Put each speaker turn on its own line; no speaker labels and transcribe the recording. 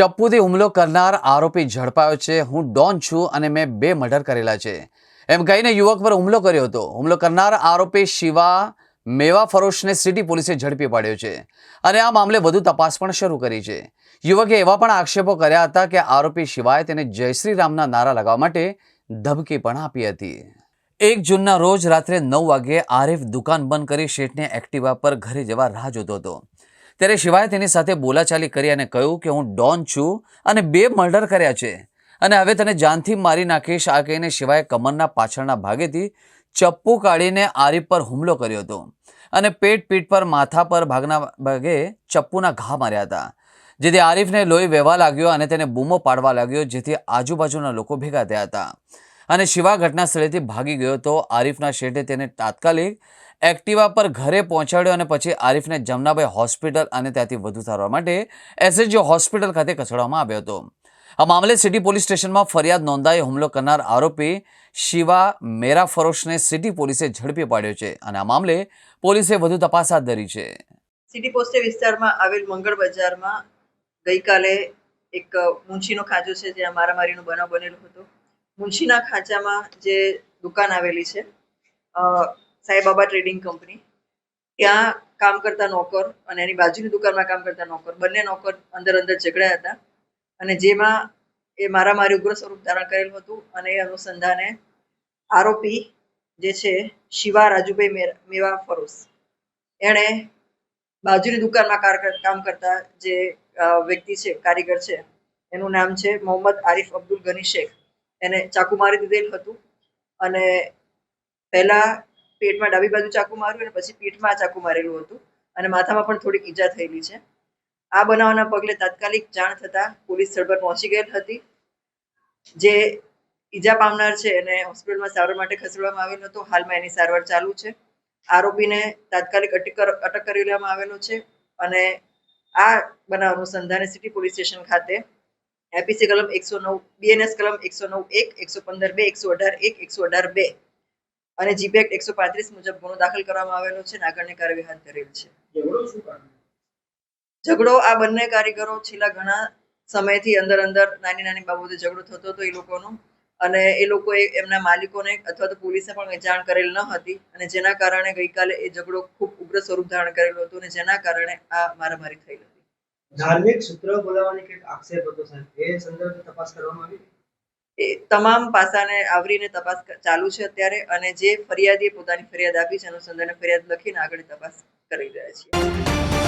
ચપ્પુથી હુમલો કરનાર આરોપી ઝડપાયો છે. હું ડોન છું અને મેં બે મર્ડર કરેલા છે. એમ કહીને યુવક પર હુમલો કર્યો હતો. હુમલો કરનાર આરોપી શિવા મેવા ફરોશને સિટી પોલીસે ઝડપી પાડ્યો છે અને આ મામલે વધુ તપાસ પણ શરૂ કરી છે. યુવકે એવા પણ આક્ષેપો કર્યા હતા કે આરોપી શિવાએ તેને જય શ્રી રામના નારા લગાવવા માટે ધમકી પણ આપી હતી. એક જૂનના રોજ રાત્રે નવ વાગે આરિફ દુકાન બંધ કરી શેઠને એક્ટિવા પર ઘરે જવા રાહ જોતો હતો. ત્યારે શિવાએ તેની સાથે બોલાચાલી કરી અને કહ્યું કે હું ડોન છું અને બે મર્ડર કર્યા છે. અને હવે તને જાનથી મારી નાખીશ. આ કહીને શિવાએ કમરના પાછળના ભાગેથી ચપ્પુ કાઢીને આરીફ પર હુમલો કર્યો હતો. અને પેટ પીઠ પર, માથા પર ભાગના ભાગે ચપ્પુના ઘા માર્યા હતા. જેથી આરીફને લોહી વહેવા લાગ્યો અને તેને બૂમો પાડવા લાગ્યો, જેથી આજુબાજુના લોકો ભેગા થયા હતા. અને શિવા ઘટના સ્થળેથી ભાગી ગયો તો આરીફના શેઠે તેને તાત્કાલિક એક્ટિવા પર ઘરે પહોંચાડ્યો અને પછી આરીફને જમનાભાઈ હોસ્પિટલ અને ત્યાંથી વધુ સારવાર માટે એસએચજી હોસ્પિટલ ખાતે ખસેડવામાં આવ્યો હતો. આ મામલે સિટી પોલીસ સ્ટેશનમાં ફરિયાદ નોંધાઈ હુમલો કરનાર આરોપી શિવા મેરા ફરોશને સિટી પોલીસે ઝડપી પાડ્યો છે અને આ મામલે પોલીસે વધુ તપાસ હાથ ધરી છે.
સિટી પોસ્ટે વિસ્તારમાં આવેલ મંગળ બજારમાં ગઈકાલે એક મુંશીનો ખાજો છે, જ્યાં મારામારીનો બનાવ બનેલો હતો. મુંશીના ખાંચામાં જે દુકાન આવેલી છે સાંઈબાબા ટ્રેડિંગ કંપની, ત્યાં કામ કરતા નોકર અને એની બાજુની દુકાનમાં કામ કરતા નોકર, બંને નોકર અંદર અંદર ઝઘડ્યા હતા અને જેમાં એ મારામારી ઉગ્ર સ્વરૂપ ધારણ કરેલું હતું અને એ અનુસંધાને આરોપી જે છે શિવા રાજુભાઈ મેવા ફરોસ એણે બાજુની દુકાનમાં કામ કરતા જે વ્યક્તિ છે, કારીગર છે, એનું નામ છે મોહમ્મદ આરિફ અબ્દુલ ગની શેખ. એને ચાકુ મારી દીધેલ હતું. અને પહેલા પેટમાં ડાબી બાજુ ચાકુ માર્યું અને પછી પીઠમાં ચાકુ મારેલું હતું. અને માથામાં પણ થોડીક ઈજા થયેલી છે. આ બનાવના પગલે તાત્કાલિક જાણ થતા પોલીસ સ્થળ પર પહોંચી ગયેલ હતી. જે ઈજા પામનાર છે એને હોસ્પિટલમાં સારવાર માટે ખસેડવામાં આવેલો હતો. હાલમાં એની સારવાર ચાલુ છે. આરોપીને તાત્કાલિક અટક અટક કરી લેવામાં આવેલો છે. અને આ બનાવ અનુસંધાને સિટી પોલીસ સ્ટેશન ખાતે એપીસી કલમ એકસો નવ બીએનએસ કલમ એકસો નવ એક એકસો પંદર બે એકસો અઢાર એક એકસો અઢાર બે. અને જીપેક્ટ એકસો પાંત્રીસ મુજબ ગુનો દાખલ કરવામાં આવેલો છે અને આગળની કાર્યવાહી હાથ ધરેલ છે. ઝઘડો આ બંને કારીગરો છેલ્લા ઘણા સમયથી અંદર અંદર નાની નાની બાબતે ઝઘડો થતો હતો એ લોકોનો. અને એ લોકોએ એમના માલિકોને અથવા તો પોલીસે પણ જાણ કરેલ ન હતી અને જેના કારણે ગઈકાલે એ ઝઘડો ખૂબ ઉગ્ર સ્વરૂપ ધારણ કરેલો હતો અને જેના કારણે આ મારામારી થઈ
ધાર્મિક સૂત્ર બોલાવવાની કંઈક આક્ષેપ હતો સાહેબ? એ સંદર્ભે તપાસ કરવામાં આવી?
એ તમામ પાસાને આવરીને તપાસ ચાલુ છે અત્યારે અને જે ફરિયાદીએ પોતાની ફરિયાદ આપી છે અનુસંધાને ફરિયાદ લખીને આગળ તપાસ કરી રહ્યા છીએ.